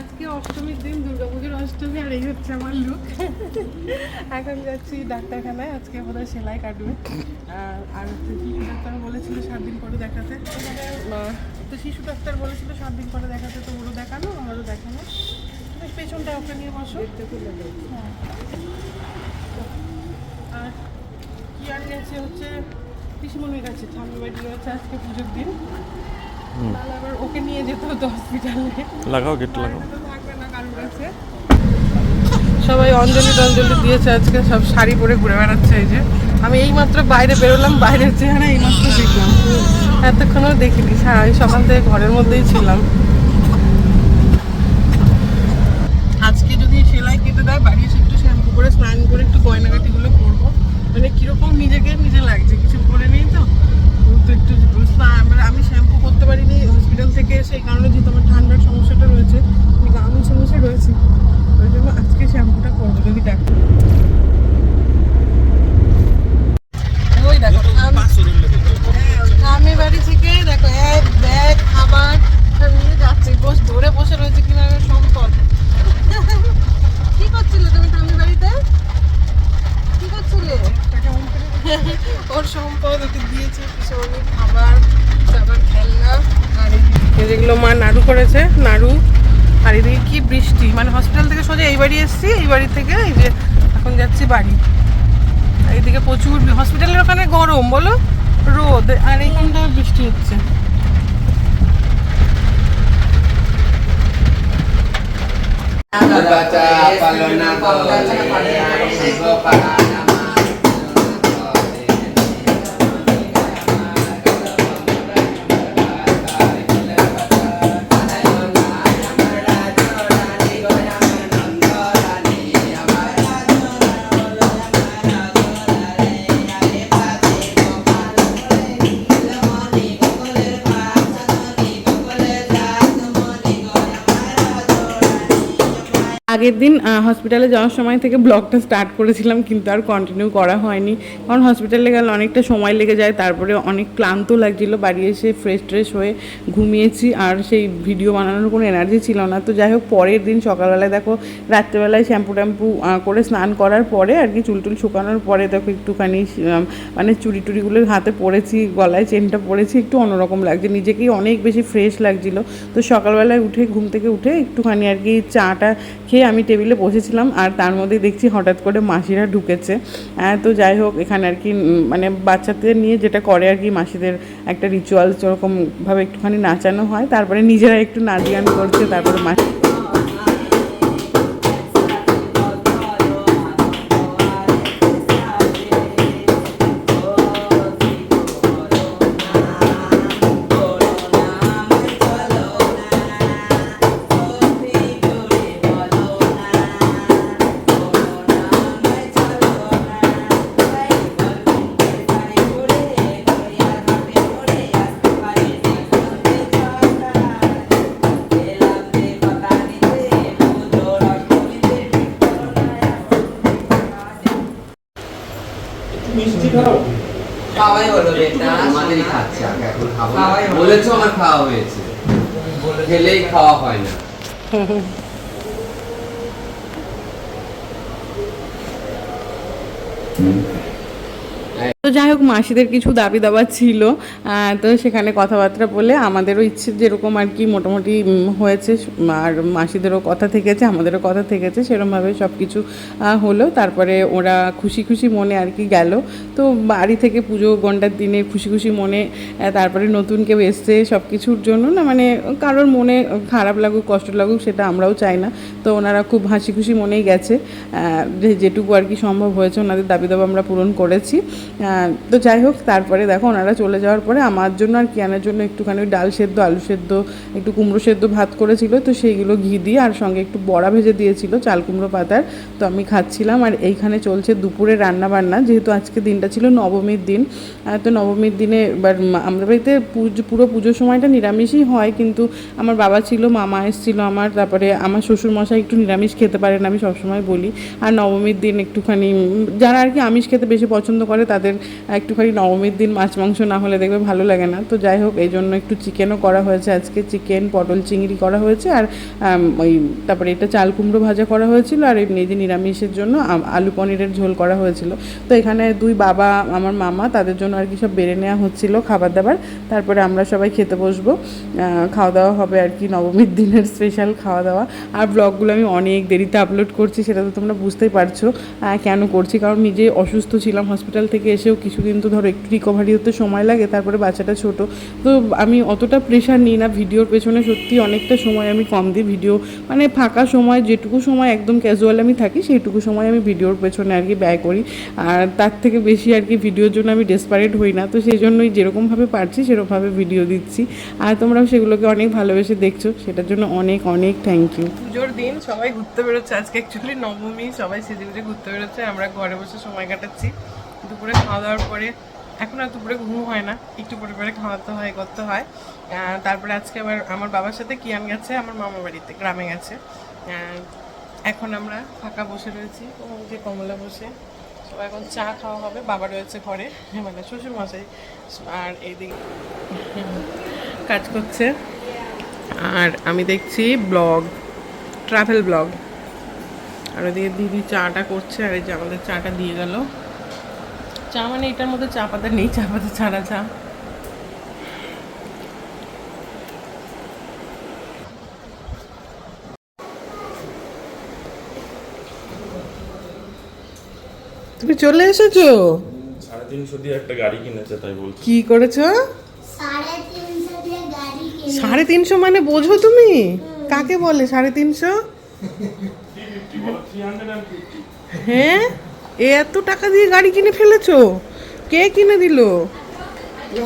আজকে অষ্টমীর দিন, দুর্গাপুজোর অষ্টমী, আর এই হচ্ছে আমার লুক এখন যাচ্ছি ডাক্তারখানায়, আজকে বোধহয় সেলাই কাটবে। আর হচ্ছে শিশু ডাক্তার বলেছিল সাত দিন পরে দেখাতে। তো শিশু ডাক্তার বলেছিল সাত দিন পরে দেখাতে, তো ওরও দেখানো, আমারও দেখানো। পেছনটা ওকে নিয়ে বসো। হ্যাঁ। আর কি আর গেছে হচ্ছে পিসিমনির কাছে ঠাম্মি বাড়ি রয়েছে আজকে পুজোর দিন। তাহলে আবার ওকে নিয়ে যেতে হতো হসপিটালে লাগাও গেট লাগাও। থাকবে না কারোর কাছে। সবাই অঞ্জলি টঞ্জলি দিয়েছে আজকে সব শাড়ি পরে ঘুরে বেড়াচ্ছে এই যে। আমি এইমাত্র বাইরে বেরোলাম বাইরের চেহারা এইমাত্র দেখলাম। এতক্ষণও দেখিনি সারা এই সকাল থেকে ঘরের মধ্যেই ছিলাম। আজকে যদি সেলাই কেটে দেয় বাড়ি এসে একটু শ্যাম্পু করে স্নান করে একটু গয়নাগাটিগুলো করব। মানে কীরকম নিজেকে নিজে লাগছে কিছু করে নিই তো। একটু বুঝতে আমি শ্যাম্পু করতে পারিনি হসপিটাল থেকে সেই কারণে যেহেতু আমার ঠান্ডার সমস্যাটা রয়েছে আমি গা মুছে মুছে রয়েছি ওই জন্য আজকে শ্যাম্পুটা করব যদি ডাক্তার ওই দেখো আমি বাড়ি থেকে দেখো এক ব্যাগ খাবার সব নিয়ে যাচ্ছি বস ধরে বসে রয়েছে কিনা আমার সম্পদ কি করছিলে তুমি টামি বাড়িতে কি করছিলে ওর সম্পদ ওকে দিয়েছে কিছু অনেক খাবার খেলনা আর যেগুলো মা নাড়ু করেছে নাড়ু আর এদিকে কি বৃষ্টি। মানে হসপিটাল থেকে সোজা এই বাড়ি এসেছি এই বাড়ি থেকে এই যে এখন যাচ্ছি বাড়ি। আর এইদিকে প্রচুর হসপিটালের ওখানে গরম বলো? রোদ আর এইখানটা বৃষ্টি হচ্ছে। বাচ্চা পালনা করে আগের দিন হসপিটালে যাওয়ার সময় থেকে ব্লগটা স্টার্ট করেছিলাম, কিন্তু আর কন্টিনিউ করা হয়নি। কারণ হসপিটালে গেলে অনেকটা সময় লেগে যায়, তারপরে অনেক ক্লান্ত লাগছিল। বাড়ি এসে ফ্রেশ ট্রেশ হয়ে ঘুমিয়েছি, আর সেই ভিডিও বানানোর কোনো এনার্জি ছিল না। তো যাই হোক, পরের দিন সকালবেলায় দেখো, রাত্রেবেলায় শ্যাম্পু ট্যাম্পু করে স্নান করার পরে আর কি চুল টুল শুকানোর পরে দেখো একটুখানি মানে চুরি টুড়িগুলো হাতে পরেছি, গলায় চেনটা পরেছি, একটু অন্যরকম লাগছে। নিজেকেই অনেক বেশি ফ্রেশ লাগছিল। তো সকালবেলায় উঠে, ঘুম থেকে উঠে একটুখানি আর কি চাটা খেয়ে আমি টেবিলে বসেছিলাম আর তার মধ্যে দেখছি হঠাৎ করে মাসিরা ঢুকেছে। তো যাই হোক, এখানে আর কি মানে বাচ্চাদের নিয়ে যেটা করে আর কি, মাসিদের একটা রিচুয়ালস ওরকমভাবে একটুখানি নাচানো হয়, তারপরে নিজেরা একটু নাচ গান করছে, তারপরে মাসি খাওয়াই হলো বেটা আমাদেরই খাচ্ছে আগে এখন খাব। বলেছ আমার খাওয়া হয়েছে। খেলেই খাওয়া হয় না। তো যাই হোক, মাসিদের কিছু দাবি দাবা ছিল তো সেখানে কথাবার্তা বলে আমাদেরও ইচ্ছে যেরকম আর কি মোটামুটি হয়েছে, আর মাসিদেরও কথা থেকেছে, আমাদেরও কথা থেকেছে সেরকমভাবে সব কিছু হলো। তারপরে ওরা খুশি খুশি মনে আর কি গেল। তো বাড়ি থেকে পুজো গন্ডার দিনে খুশি খুশি মনে তারপরে নতুন কেউ এসছে সব কিছুর জন্য, না মানে কারোর মনে খারাপ লাগুক, কষ্ট লাগুক, সেটা আমরাও চাই না। তো ওনারা খুব হাসি খুশি মনেই গেছে। যেটুকু আর কি সম্ভব হয়েছে, ওনাদের দাবি দাবা আমরা পূরণ করেছি। তো যাই হোক, তারপরে দেখো ওনারা চলে যাওয়ার পরে আমার জন্য আর কিয়ানের জন্য একটুখানি ডাল সেদ্ধ, আলু সেদ্ধ, একটু কুমড়ো সেদ্ধ ভাত করেছিল। তো সেইগুলো ঘি দিয়ে আর সঙ্গে একটু বড়া ভেজে দিয়েছিল, চাল কুমড়ো পাতার। তো আমি খাচ্ছিলাম আর এইখানে চলছে দুপুরে রান্না বান্না যেহেতু আজকে দিনটা ছিল নবমীর দিন তো নবমীর দিনে এবার আমাদের বাড়িতে পুজো, পুরো পুজোর সময়টা নিরামিষই হয়। কিন্তু আমার বাবা ছিল, মামা এসেছিল আমার, তারপরে আমার শ্বশুর মশাই একটু নিরামিষ খেতে পারেন আমি সবসময় বলি। আর নবমীর দিন একটুখানি যারা আর কি আমিষ খেতে বেশি পছন্দ করে তাদের একটুখানি নবমীর দিন মাছ মাংস না হলে দেখবে ভালো লাগে না। তো যাই হোক, এই জন্য একটু চিকেনও করা হয়েছে। আজকে চিকেন পটল, চিংড়ি করা হয়েছে। আর ওই তারপরে এটা চাল কুমড়ো ভাজা করা হয়েছিল। আর এমনি যে নিরামিষের জন্য আলু পনিরের ঝোল করা হয়েছিল। তো এখানে দুই বাবা, আমার মামা, তাদের জন্য আর কি সব বেড়ে নেওয়া হচ্ছিল খাবার দাবার তারপরে আমরা সবাই খেতে বসবো। খাওয়া দাওয়া হবে আর কি নবমীর দিনের স্পেশাল খাওয়া দাওয়া আর ব্লগগুলো আমি অনেক দেরিতে আপলোড করছি, সেটা তো তোমরা বুঝতেই পারছ। কেন করছি? কারণ নিজে অসুস্থ ছিলাম হসপিটাল থেকে এসেও কিছুদিন তো ধরো একটু রিকভারি হতে সময় লাগে, তারপরে বাচ্চাটা ছোট। তো আমি অতটা প্রেশার নিই না, ভিডিওর পেছনে সত্যি অনেকটা সময় আমি কম দিই ভিডিও মানে ফাঁকা সময়, যেটুকু সময় একদম ক্যাজুয়াল আমি থাকি, সেইটুকু সময় আমি ভিডিওর পেছনে আর কি ব্যয় করি। আর তার থেকে বেশি আর কি ভিডিওর জন্য আমি ডেসপারেট হই না। তো সেই জন্যই যেরকমভাবে পারছি, সেরকমভাবে ভিডিও দিচ্ছি। আর তোমরাও সেগুলোকে অনেক ভালোবেসে দেখছ, সেটার জন্য অনেক অনেক থ্যাংক ইউ পুজোর দিন সবাই ঘুরতে বেরোচ্ছে। আজকে অ্যাকচুয়ালি নবমী, সবাই সেজে ঘুরতে বেরোচ্ছে। আমরা ঘরে বসে সময় কাটাচ্ছি। দুপুরে খাওয়া দাওয়ার পরে, এখন আর দুপুরে ঘুম হয় না, একটু পরে পরে খাওয়াতে হয়, করতে হয়। তারপরে আজকে আবার আমার বাবার সাথে কিয়ান গেছে, আমার মামা বাড়িতে, গ্রামে গেছে। এখন আমরা ফাঁকা বসে রয়েছি যে কমলা বসে। সবাই এখন চা খাওয়া হবে, বাবা রয়েছে ঘরে মানে শ্বশুর মশাই আর এইদিকে কাজ করছে। আর আমি দেখছি ব্লগ ট্রাভেল ব্লগ। আর ওদিকে দিদি চাটা করছে, আর এই যে আমাদের চাটা দিয়ে গেল। চা মানে এটার মধ্যে চা পাতা নেই চা পাতা ছাড়া চা। তুমি চলে এসেছ? সাড়ে তিনশো দিয়ে একটা গাড়ি কিনেছে তাই বলছি। কি করেছ? সাড়ে তিনশো দিয়ে গাড়ি কিনে সাড়ে তিনশো মানে বোঝো তুমি? কাকে বলে সাড়ে তিনশো? হ্যাঁ? এত টাকা দিয়ে গাড়ি কিনে ফেলেছো? কে কিনে দিল? ইয়ে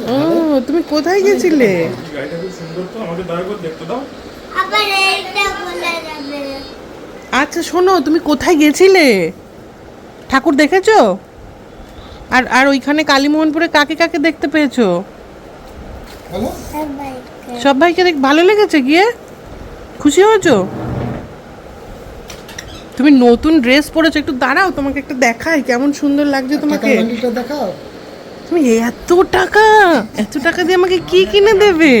না। ও তুমি কোথায় গেছিলে? গাড়িটা খুব সুন্দর তো আমাকে দয়া করে দেখতে দাও। আবার এইটা বলে যাবে আচ্ছা শোনো তুমি কোথায় গেছিলে? ঠাকুর দেখেছ? আর আর ওইখানে কালীমোহনপুরে কাকে কাকে দেখতে পেয়েছ? সবাইকে। সবাইকে দেখ ভালো লেগেছে গিয়ে? খুশি হয়েছো? তুমি নতুন ড্রেস পরেছো একটু দাঁড়াও তোমাকে একটু দেখাই কেমন সুন্দর লাগছে তোমাকে দেখাও তুমি এত টাকা এত টাকা দিয়ে আমাকে কি কিনে দেবে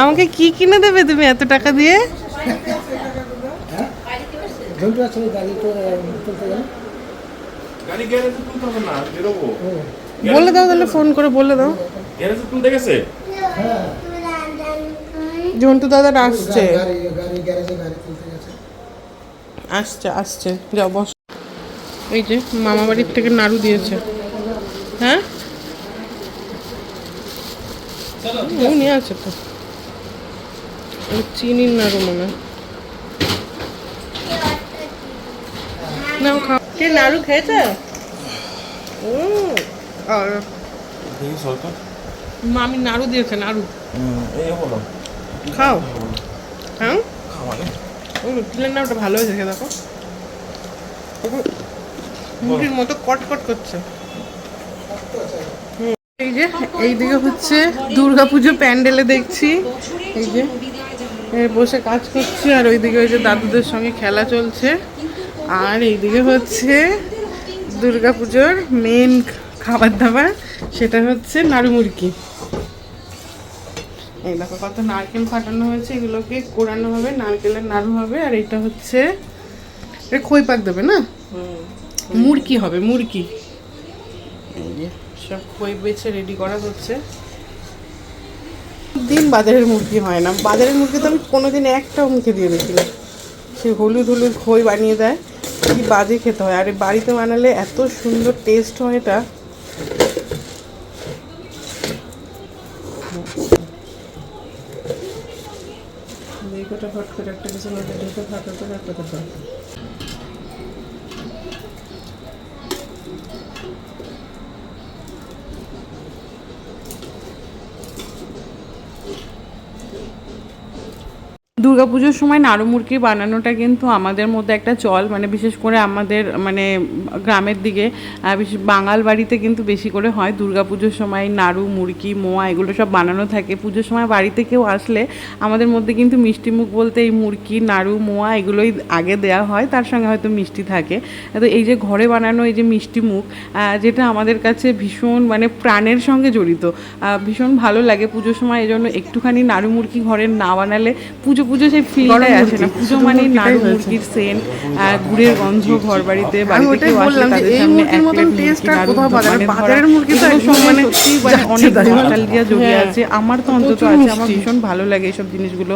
আমাকে কি কিনে দেবে তুমি এত টাকা দিয়ে বলে দাও তাহলে ফোন করে বলে দাও ঝন্টু দাদা আসছে গাড়ি গাড়ি গ্যারেজে গাড়ি চলতে গেছে আসছে আসছে। যাও বস। এই যে মামা বাড়ির থেকে নাড়ু দিয়েছে। হ্যাঁ? ও নিয়ে আছে তো। চিনির নাড়ু মনে। নাও খাও। কে নাড়ু খেয়েছে? ও আর মামি নাড়ু দিয়েছে নাড়ু। খাও। হ্যাঁ? ও তিলের নাড়ুটা ভালো হয়েছে খেয়ে দেখো। মুড়ির মতো কট কট করছে। এই যে এইদিকে হচ্ছে দুর্গাপুজো প্যান্ডেলে দেখছি। এই যে বসে কাজ করছি, আর ওইদিকে ওই যে দাদুদের সঙ্গে খেলা চলছে। আর এইদিকে হচ্ছে দুর্গাপুজোর মেন খাবার দাবার, সেটা হচ্ছে নাড়ু মুরকি এই দেখো কত নারকেল ফাটানো হয়েছে এগুলোকে কোরানো হবে নারকেলের নাড়ু হবে আর এটা হচ্ছে খই পাক দেবে না? মুরকি হবে মুরকি। এই যে। সব খই বেছে রেডি করা হচ্ছে। দিন বাজারের মুরগি হয় না। বাজারের মুরগি তো আমি কোনোদিন একটাও মুখে দিয়ে দেখিনি। সে হলুদ হলুদ খই বানিয়ে দেয় কি বাজে খেতে হয়। আর বাড়িতে বানালে এত সুন্দর টেস্ট হয় এটা। একটা কিছু মধ্যে ঢেকে ফাটাতে ফাটাতে হয় দুর্গাপুজোর সময় নাড়ু মুরগি বানানোটা কিন্তু আমাদের মধ্যে একটা চল মানে বিশেষ করে আমাদের মানে গ্রামের দিকে বাঙাল বাড়িতে কিন্তু বেশি করে হয় দুর্গাপুজোর সময় নাড়ু মুরগি, মোয়া, এগুলো সব বানানো থাকে। পুজোর সময় বাড়িতে কেউ আসলে আমাদের মধ্যে কিন্তু মিষ্টি মুখ বলতে এই মুরগি, নাড়ু, মোয়া এগুলোই আগে দেওয়া হয়, তার সঙ্গে হয়তো মিষ্টি থাকে। তো এই যে ঘরে বানানো এই যে মিষ্টি মুখ যেটা আমাদের কাছে ভীষণ মানে প্রাণের সঙ্গে জড়িত। ভীষণ ভালো লাগে পুজোর সময় এই জন্য একটুখানি নাড়ু মুরগি ঘরে না বানালে পুজো পুজো সেই ফিলটাই আসে না। পুজো মানে নাড়ু মুরগির সেন্ট গুড়ের গন্ধ ঘর বাড়িতে বাড়িতে কেউ আসলে তাদের সামনে এক প্লেট taste আর কোথাও না। ধরা। বাজারের মুরগি তো একদম মানে মানে অনেক নস্টালজিয়া জড়িয়ে হ্যাঁ। আছে। আমার তো অন্তত আছে আমার ভীষণ ভালো লাগে এইসব জিনিসগুলো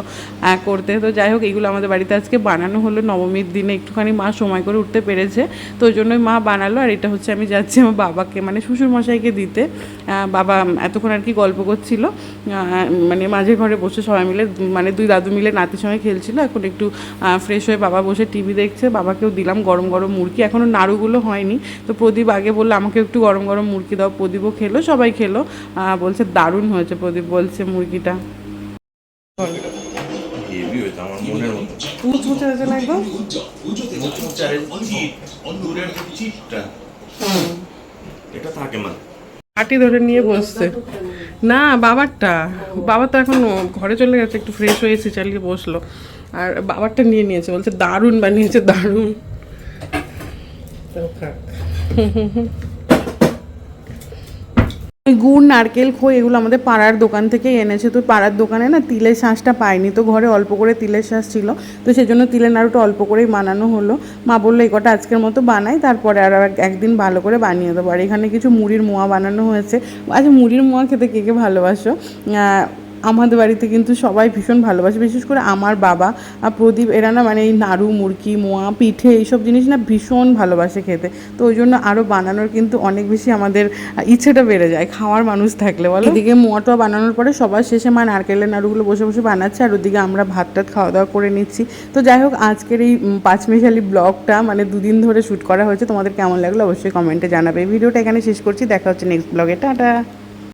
করতে। তো যাই হোক এগুলো আমাদের বাড়িতে আজকে বানানো হলো নবমীর দিনে। একটুখানি মা সময় করে উঠতে পেরেছে। তো ওই জন্যই মা বানালো আর এটা হচ্ছে আমি যাচ্ছি আমার বাবাকে মানে শ্বশুর মশাইকে দিতে। আহ, বাবা এতক্ষণ আর কি গল্প করছিল। মানে মাঝে ঘরে বসে সবাই মিলে মানে দুই দাদু মিলে নাতির সঙ্গে খেলছিল এখন একটু ফ্রেশ হয়ে বাবা বসে টিভি দেখছে বাবাকেও দিলাম গরম গরম মুরগি এখনও নাড়ুগুলো হয়নি। তো প্রদীপ আগে বলল আমাকে একটু গরম গরম মুরগি দাও। প্রদীপও খেলো সবাই খেলো। বলছে দারুণ হয়েছে প্রদীপ বলছে মুরগিটা। একদম? হাঁটি ধরে নিয়ে বসছে। না বাবারটা। বাবা তো এখন ঘরে চলে গেছে একটু ফ্রেশ হয়েছে চালিয়ে বসল। আর বাবারটা নিয়ে নিয়েছে বলছে দারুণ বানিয়েছে দারুণ। গুড়, নারকেল, খই এগুলো আমাদের পাড়ার দোকান থেকে এনেছে। তো পাড়ার দোকানে না তিলের শাঁসটা পাইনি, তো ঘরে অল্প করে তিলের শাঁস ছিল। তো সেজন্য তিলের নাড়ুটা অল্প করেই বানানো হলো। মা বলল, এই কটা আজকের মতো বানাই, তারপরে আর এক- একদিন ভালো করে বানিয়ে দেবো। আর এখানে কিছু মুড়ির মোয়া বানানো হয়েছে। আচ্ছা মুড়ির মোয়া খেতে কে কে ভালোবাসো? আমাদের বাড়িতে কিন্তু সবাই ভীষণ ভালোবাসে, বিশেষ করে আমার বাবা আর প্রদীপ, এরা না মানে এই নাড়ু মুরগি মোয়া, পিঠে এইসব জিনিস না ভীষণ ভালোবাসে খেতে। তো ওই জন্য আরও বানানোর কিন্তু অনেক বেশি আমাদের ইচ্ছেটা বেড়ে যায়, খাওয়ার মানুষ থাকলে, বলো? এদিকে মোয়াটা বানানোর পরে সবার শেষে মা নারকেলের নাড়ুগুলো বসে বসে বানাচ্ছে, আর ওদিকে আমরা ভাত টাত খাওয়া দাওয়া করে নিচ্ছি। তো যাই হোক, আজকের এই পাঁচমিশালি ব্লগটা মানে দুদিন ধরে শ্যুট করা হয়েছে, তোমাদের কেমন লাগল অবশ্যই কমেন্টে জানাবে। ভিডিওটা এখানে শেষ করছি, দেখা হচ্ছে নেক্সট ব্লগে, টাটা!